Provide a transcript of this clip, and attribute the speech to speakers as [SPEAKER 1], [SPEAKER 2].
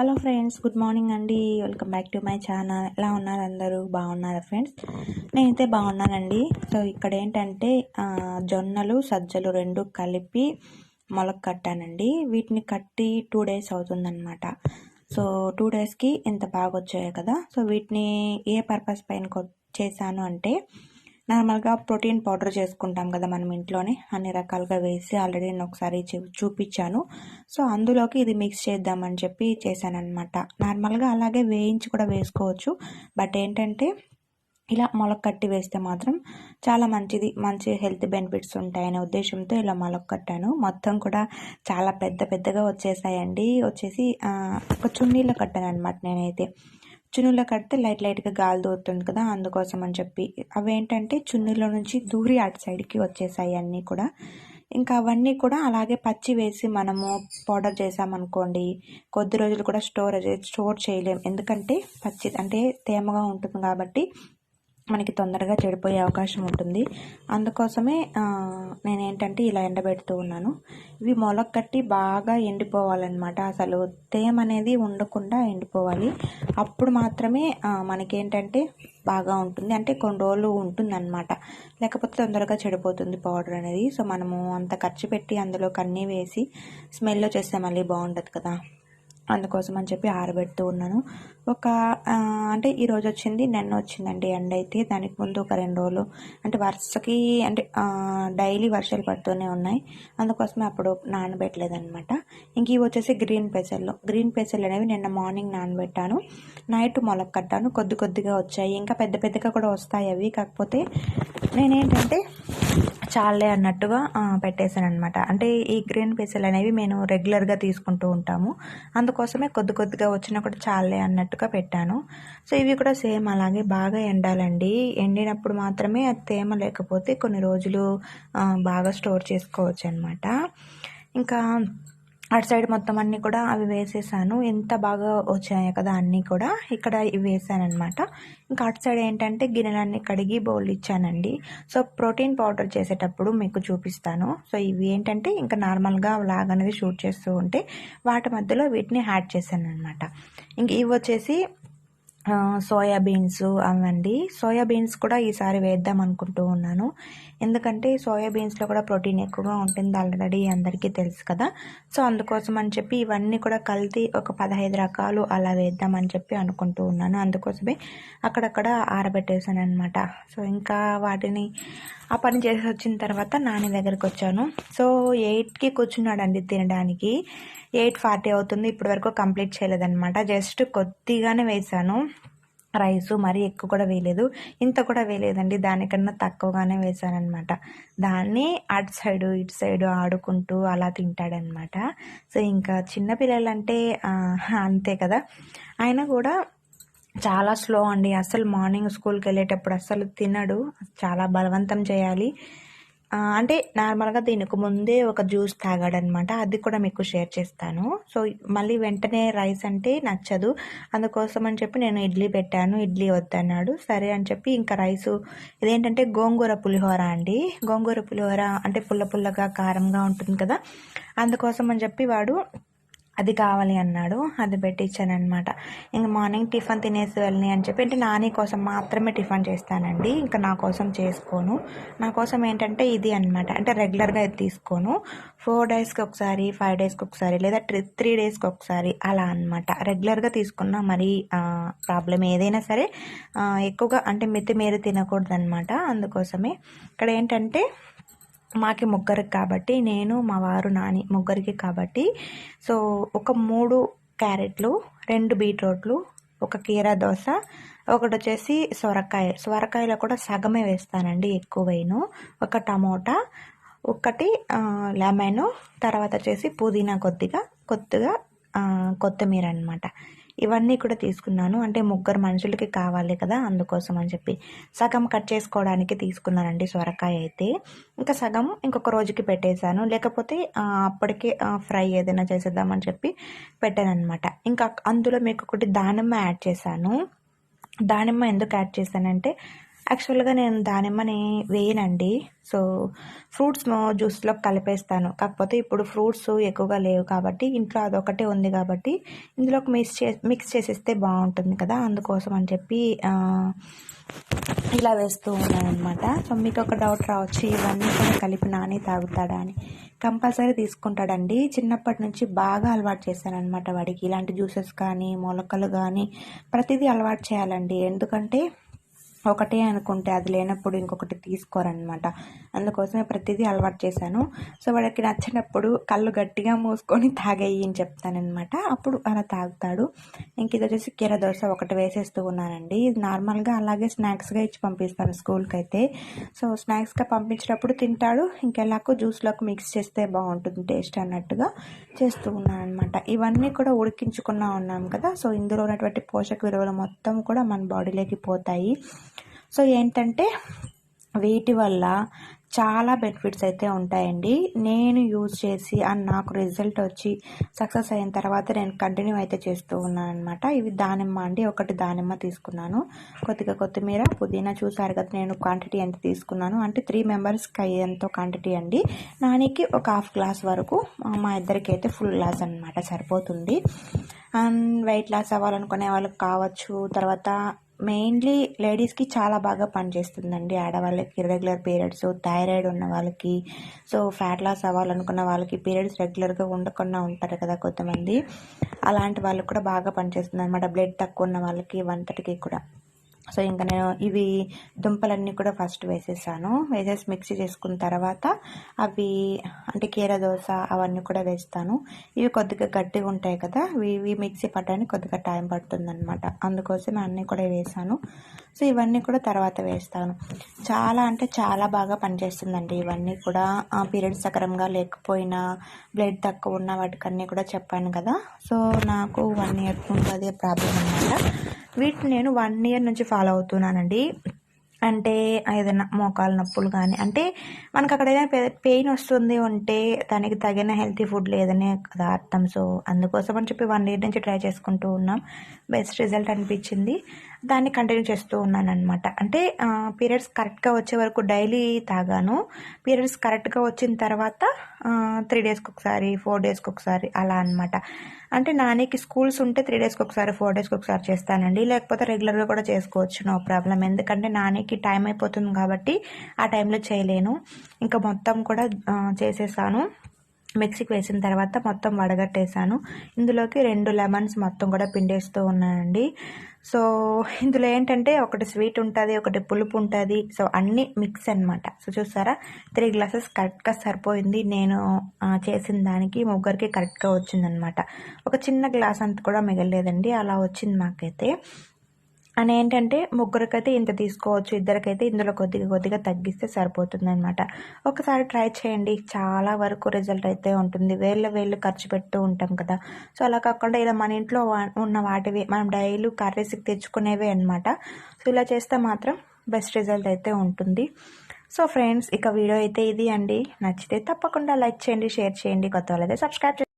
[SPEAKER 1] Hello friends good morning అండి. Welcome back to my channel. ఎలా ఉన్నారు అందరూ? బాగున్నారా ఫ్రెండ్స్? నేనైతే బాగున్నానండి. సో ఇక్కడ ఏంటంటే జొన్నలు సజ్జలు రెండు కలిపి మొలక కట్టానండి. వీటిని కట్టి టూ డేస్ అవుతుందన్నమాట. సో టూ డేస్కి ఎంత బాగా వచ్చాయో కదా. సో వీటిని ఏ పర్పస్ పైన చేశాను అంటే నార్మల్గా ప్రోటీన్ పౌడర్ చేసుకుంటాం కదా మనం ఇంట్లోనే. అన్ని రకాలుగా వేసి ఆల్రెడీ నేను ఒకసారి చూపించాను. సో అందులోకి ఇది మిక్స్ చేద్దామని చెప్పి చేశానన్నమాట. నార్మల్గా అలాగే వేయించి కూడా వేసుకోవచ్చు. బట్ ఏంటంటే ఇలా మొలక కట్టి వేస్తే మాత్రం చాలా మంచిది మంచి హెల్త్ బెనిఫిట్స్ ఉంటాయనే ఉద్దేశంతో ఇలా మొలక కట్టాను. మొత్తం కూడా చాలా పెద్ద పెద్దగా వచ్చేసాయండి. వచ్చేసి ఒక చున్నీలో కట్టాను అనమాట నేనైతే. చున్నులో కడితే లైట్ లైట్గా గాలి దూరుతుంది కదా అందుకోసం అని చెప్పి. అవేంటంటే చున్నులో నుంచి దూరి అటు సైడ్కి వచ్చేసాయి అన్నీ కూడా. ఇంకా అవన్నీ కూడా అలాగే పచ్చి వేసి మనము పౌడర్ చేసామనుకోండి కొద్ది రోజులు కూడా స్టోర్ స్టోర్ చేయలేం. ఎందుకంటే పచ్చి అంటే తేమగా ఉంటుంది కాబట్టి మనకి తొందరగా చెడిపోయే అవకాశం ఉంటుంది. అందుకోసమే నేనేంటంటే ఇలా ఎండబెడుతూ ఉన్నాను. ఇవి మొలక కట్టి బాగా ఎండిపోవాలన్నమాట. అసలు తేమ అనేది ఉండకుండా ఎండిపోవాలి. అప్పుడు మాత్రమే మనకేంటంటే బాగా ఉంటుంది. అంటే కొన్ని రోజులు ఉంటుందన్నమాట. లేకపోతే తొందరగా చెడిపోతుంది పౌడర్ అనేది. సో మనము అంత ఖర్చు పెట్టి అందులో కన్నీ వేసి స్మెల్ వచ్చేస్తే మళ్ళీ బాగుండదు కదా. అందుకోసం అని చెప్పి ఆరబెడుతూ ఉన్నాను. ఒక అంటే ఈరోజు వచ్చింది నిన్న వచ్చిందండి ఎండ అయితే. దానికి ముందు ఒక రెండు రోజులు అంటే వరుసకి అంటే డైలీ వర్షాలు పడుతూనే ఉన్నాయి. అందుకోసమే అప్పుడు నానబెట్టలేదనమాట ఇంక ఇవి వచ్చేసి గ్రీన్ పెసర్లు. గ్రీన్ పెసర్లు అనేవి నిన్న మార్నింగ్ నానబెట్టాను. నైట్ మొలక కట్టాను. కొద్ది కొద్దిగా వచ్చాయి. ఇంకా పెద్ద పెద్దగా కూడా వస్తాయి అవి. కాకపోతే నేనేంటంటే చాలే అన్నట్టుగా పెట్టేశాను అనమాట అంటే ఈ గ్రీన్ పెసలు అనేవి నేను రెగ్యులర్గా తీసుకుంటూ ఉంటాము. అందుకోసమే కొద్ది కొద్దిగా వచ్చినా కూడా చాలే అన్నట్టుగా పెట్టాను. సో ఇవి కూడా సేమ్ అలాగే బాగా ఎండాలండి. ఎండినప్పుడు మాత్రమే అది తేమ లేకపోతే కొన్ని రోజులు బాగా స్టోర్ చేసుకోవచ్చు అనమాట ఇంకా అటు సైడ్ మొత్తం అన్నీ కూడా అవి వేసేసాను. ఎంత బాగా వచ్చాయో కదా అన్నీ కూడా ఇక్కడ ఇవి వేసాను అనమాట ఇంకా అటు సైడ్ ఏంటంటే గిన్నెలన్నీ కడిగి బౌల్ ఇచ్చానండి. సో ప్రోటీన్ పౌడర్ చేసేటప్పుడు మీకు చూపిస్తాను. సో ఇవి ఏంటంటే ఇంకా నార్మల్గా లాగ్ అనేది షూట్ చేస్తూ ఉంటే వాటి మధ్యలో వీటిని యాడ్ చేశాను అనమాట ఇంక ఇవి వచ్చేసి సోయా బీన్స్ అవండి సోయా బీన్స్ కూడా ఈసారి వేద్దాం అనుకుంటూ ఉన్నాను. ఎందుకంటే సోయా బీన్స్లో కూడా ప్రోటీన్ ఎక్కువగా ఉంటుంది ఆల్రెడీ అందరికీ తెలుసు కదా. సో అందుకోసం అని చెప్పి ఇవన్నీ కూడా కలిపి ఒక పదహైదు రకాలు అలా వేద్దామని చెప్పి అనుకుంటూ ఉన్నాను. అందుకోసమే అక్కడక్కడ ఆరబెట్టేసాను అనమాట సో ఇంకా వాటిని ఆ పని చేసి వచ్చిన తర్వాత నాని దగ్గరికి వచ్చాను. సో ఎయిట్కి కూర్చున్నాడండి తినడానికి. ఎయిట్ ఫార్టీ అవుతుంది. ఇప్పటివరకు కంప్లీట్ చేయలేదన్నమాట. జస్ట్ కొద్దిగానే వేసాను రైస్ మరీ ఎక్కువ కూడా వేయలేదు. ఇంత కూడా వేయలేదండి. దానికన్నా తక్కువగానే వేశానమాట దాన్ని అటు సైడు ఇటు సైడు ఆడుకుంటూ అలా తింటాడనమాట సో ఇంకా చిన్నపిల్లలంటే అంతే కదా. ఆయన కూడా చాలా స్లో అండి. అసలు మార్నింగ్ స్కూల్కి వెళ్ళేటప్పుడు అస్సలు తినడు. చాలా బలవంతం చేయాలి. అంటే నార్మల్గా దీనికి ముందే ఒక జ్యూస్ తాగాడనమాట. అది కూడా మీకు షేర్ చేస్తాను. సో మళ్ళీ వెంటనే రైస్ అంటే నచ్చదు. అందుకోసం అని చెప్పి నేను ఇడ్లీ పెట్టాను. ఇడ్లీ వద్దన్నాడు. సరే అని చెప్పి ఇంకా రైసు ఇదేంటంటే గోంగూర పులిహోర అండి. గోంగూర పులిహోర అంటే పుల్ల పుల్లగా కారంగా ఉంటుంది కదా. అందుకోసం అని చెప్పి వాడు అది కావాలి అన్నాడు. అది పెట్టించాను అనమాట ఇంకా మార్నింగ్ టిఫిన్ తినేసి వెళ్ళని అని చెప్పి అంటే నాని కోసం మాత్రమే టిఫిన్ చేస్తానండి. ఇంకా నా కోసం చేసుకోను. నా కోసం ఏంటంటే ఇది అనమాట అంటే రెగ్యులర్గా ఇది తీసుకోను. ఫోర్ డేస్కి ఒకసారి ఫైవ్ డేస్కి ఒకసారి లేదా త్రీ త్రీ డేస్కి ఒకసారి అలా అనమాట రెగ్యులర్గా తీసుకున్న మరీ ప్రాబ్లం ఏదైనా సరే ఎక్కువగా అంటే మితిమీరి తినకూడదు అనమాట అందుకోసమే ఇక్కడ ఏంటంటే మాకి ముగ్గురికి కాబట్టి నేను మా వారు నాని ముగ్గురికి కాబట్టి. సో ఒక మూడు క్యారెట్లు రెండు బీట్రూట్లు ఒక కీరా దోశ ఒకటి వచ్చేసి సొరకాయ. సొరకాయలో కూడా సగమే వేస్తానండి ఎక్కువైన ఒక టమోటా ఒకటి లెమన్ తర్వాత వచ్చేసి పుదీనా కొద్దిగా కొద్దిగా కొత్తిమీర అనమాట ఇవన్నీ కూడా తీసుకున్నాను. అంటే ముగ్గురు మనుషులకి కావాలి కదా అందుకోసం అని చెప్పి. సగం కట్ చేసుకోవడానికి తీసుకున్నానండి సొరకాయ అయితే. ఇంకా సగం ఇంకొక రోజుకి పెట్టేశాను. లేకపోతే అప్పటికే ఫ్రై ఏదైనా చేసేద్దామని చెప్పి పెట్టాను అనమాట ఇంకా అందులో మీకు ఒకటి దానిమ్మ యాడ్ చేశాను. దానిమ్మ ఎందుకు యాడ్ చేశానంటే యాక్చువల్గా నేను దానిమ్మని వేయనండి. So fruits జ్యూస్లో కలిపేస్తాను. కాకపోతే ఇప్పుడు ఫ్రూట్స్ ఎక్కువగా లేవు కాబట్టి ఇంట్లో అదొకటే ఉంది కాబట్టి ఇందులోకి మిక్స్ చే మిక్స్ చేసేస్తే బాగుంటుంది కదా. అందుకోసం అని చెప్పి ఇలా వేస్తూ ఉన్నాను సో మీకు ఒక డౌట్ రావచ్చు ఇవన్నీ కూడా కలిపి నాని తాగుతాడా అని. కంపల్సరీ తీసుకుంటాడండి. చిన్నప్పటి నుంచి బాగా అలవాటు చేశానమాట వాడికి. ఇలాంటి జ్యూసెస్ కానీ మొలకలు కానీ ప్రతిదీ అలవాటు చేయాలండి. ఎందుకంటే ఒకటే అనుకుంటే అది లేనప్పుడు ఇంకొకటి తీసుకోరనమాట అందుకోసమే ప్రతిదీ అలవాటు చేశాను. సో వాడికి నచ్చినప్పుడు కళ్ళు గట్టిగా మూసుకొని తాగేయి అని చెప్తానమాట అప్పుడు అలా తాగుతాడు. ఇంక ఇది వచ్చేసి కీర దోశ ఒకటి వేసేస్తూ ఉన్నానండి. ఇది నార్మల్గా అలాగే స్నాక్స్గా ఇచ్చి పంపిస్తాను స్కూల్కి అయితే సో స్నాక్స్గా పంపించినప్పుడు తింటాడు. ఇంకెలాగో జ్యూస్లోకి మిక్స్ చేస్తే బాగుంటుంది టేస్ట్ అన్నట్టుగా చేస్తూ ఉన్నాను అనమాట ఇవన్నీ కూడా ఉడికించుకున్నా ఉన్నాం కదా. సో ఇందులో ఉన్నటువంటి పోషక విలువలు మొత్తం కూడా మన బాడీలోకి పోతాయి. సో ఏంటంటే వీటి వల్ల చాలా బెనిఫిట్స్ అయితే ఉంటాయండి. నేను యూజ్ చేసి అండ్ నాకు రిజల్ట్ వచ్చి సక్సెస్ అయిన తర్వాత నేను కంటిన్యూ అయితే చేస్తూ ఉన్నాను అనమాట ఇవి దానిమ్మ అండి. ఒకటి దానిమ్మ తీసుకున్నాను. కొద్దిగా కొత్తిమీర పుదీనా చూసారు కదా నేను క్వాంటిటీ ఎంత తీసుకున్నాను. అంటే త్రీ మెంబర్స్కి ఎంతో క్వాంటిటీ అండి. నానికి ఒక హాఫ్ గ్లాస్ వరకు మా ఇద్దరికి అయితే ఫుల్ గ్లాస్ అనమాట సరిపోతుంది. అండ్ వెయిట్ లాస్ అవ్వాలనుకునే వాళ్ళకి కావచ్చు. తర్వాత మెయిన్లీ లేడీస్కి చాలా బాగా పనిచేస్తుందండి. ఆడవాళ్ళకి ఇర్రెగ్యులర్ పీరియడ్స్ థైరాయిడ్ ఉన్న వాళ్ళకి సో ఫ్యాట్ లాస్ అవ్వాలనుకున్న వాళ్ళకి పీరియడ్స్ రెగ్యులర్గా ఉండకుండా ఉంటారు కదా కొంతమంది. అలాంటి వాళ్ళకి కూడా బాగా పనిచేస్తుంది అనమాట బ్లడ్ తక్కువ ఉన్న వాళ్ళకి వంటటికి కూడా. సో ఇంకా నేను ఇవి దుంపలన్నీ కూడా ఫస్ట్ వేసేసాను. వేసేసి మిక్సీ చేసుకున్న తర్వాత అవి అంటే కీర దోశ అవన్నీ కూడా వేస్తాను. ఇవి కొద్దిగా గట్టిగా ఉంటాయి కదా ఇవి మిక్సీ పట్టడానికి కొద్దిగా టైం పడుతుంది అనమాట అందుకోసం అన్నీ కూడా వేసాను. సో ఇవన్నీ కూడా తర్వాత వేస్తాను. చాలా అంటే చాలా బాగా పనిచేస్తుందండి ఇవన్నీ కూడా. పీరియడ్స్ సక్రమంగా లేకపోయినా బ్లడ్ తక్కువ ఉన్న వాటికన్నీ కూడా చెప్పాను కదా. సో నాకు వన్ ఇయర్ ఉంటుంది అదే ప్రాబ్లం అనమాట వీటిని నేను వన్ ఇయర్ నుంచి ఫాలో అవుతున్నానండి. అంటే ఏదైనా మోకాలు నొప్పులు కానీ అంటే మనకు అక్కడ ఏదైనా పెయిన్ వస్తుంది అంటే దానికి తగిన హెల్తీ ఫుడ్ లేదనే కదా అర్థం. సో అందుకోసం అని చెప్పి వన్ ఇయర్ నుంచి ట్రై చేసుకుంటూ ఉన్నాం. బెస్ట్ రిజల్ట్ అనిపించింది. దాన్ని కంటిన్యూ చేస్తూ ఉన్నాను అనమాట అంటే పీరియడ్స్ కరెక్ట్గా వచ్చే వరకు డైలీ తాగాను. పీరియడ్స్ కరెక్ట్గా వచ్చిన తర్వాత త్రీ డేస్కి ఒకసారి ఫోర్ డేస్కి ఒకసారి అలా అనమాట అంటే నానికి స్కూల్స్ ఉంటే త్రీ డేస్కి ఒకసారి ఫోర్ డేస్కి ఒకసారి చేస్తానండి. లేకపోతే రెగ్యులర్గా కూడా చేసుకోవచ్చు నో ప్రాబ్లం ఎందుకంటే నానికి టైం అయిపోతుంది కాబట్టి ఆ టైంలో చేయలేను. ఇంకా మొత్తం కూడా చేసేసాను. మిక్సీకి వేసిన తర్వాత మొత్తం వడగట్టేసాను ఇందులోకి రెండు లెమన్స్ మొత్తం కూడా పిండేస్తూ ఉన్నానండి. సో ఇందులో ఏంటంటే ఒకటి స్వీట్ ఉంటుంది ఒకటి పులుపు ఉంటుంది. సో అన్నీ మిక్స్ అనమాట సో చూసారా? త్రీ గ్లాసెస్ కరెక్ట్గా సరిపోయింది. నేను చేసిన దానికి ముగ్గురికి కరెక్ట్గా వచ్చిందనమాట ఒక చిన్న గ్లాస్ అంత కూడా మిగలేదండి అలా వచ్చింది మాకైతే. అని ఏంటంటే ముగ్గురికైతే ఇంత తీసుకోవచ్చు ఇద్దరికైతే ఇందులో కొద్దిగా కొద్దిగా తగ్గిస్తే సరిపోతుంది అనమాట ఒకసారి ట్రై చేయండి. చాలా వరకు రిజల్ట్ అయితే ఉంటుంది. వేళ్ళ వేళ్ళు ఖర్చు పెడుతూ ఉంటాం కదా. సో అలా కాకుండా ఇలా మన ఇంట్లో ఉన్న వాటివి మనం డైలీ కర్రీస్కి తెచ్చుకునేవి అనమాట సో ఇలా చేస్తే మాత్రం బెస్ట్ రిజల్ట్ అయితే ఉంటుంది. సో ఫ్రెండ్స్ ఇక వీడియో అయితే ఇది అండి. నచ్చితే తప్పకుండా లైక్ చేయండి షేర్ చేయండి. కొత్త వాళ్ళైతే సబ్స్క్రైబ్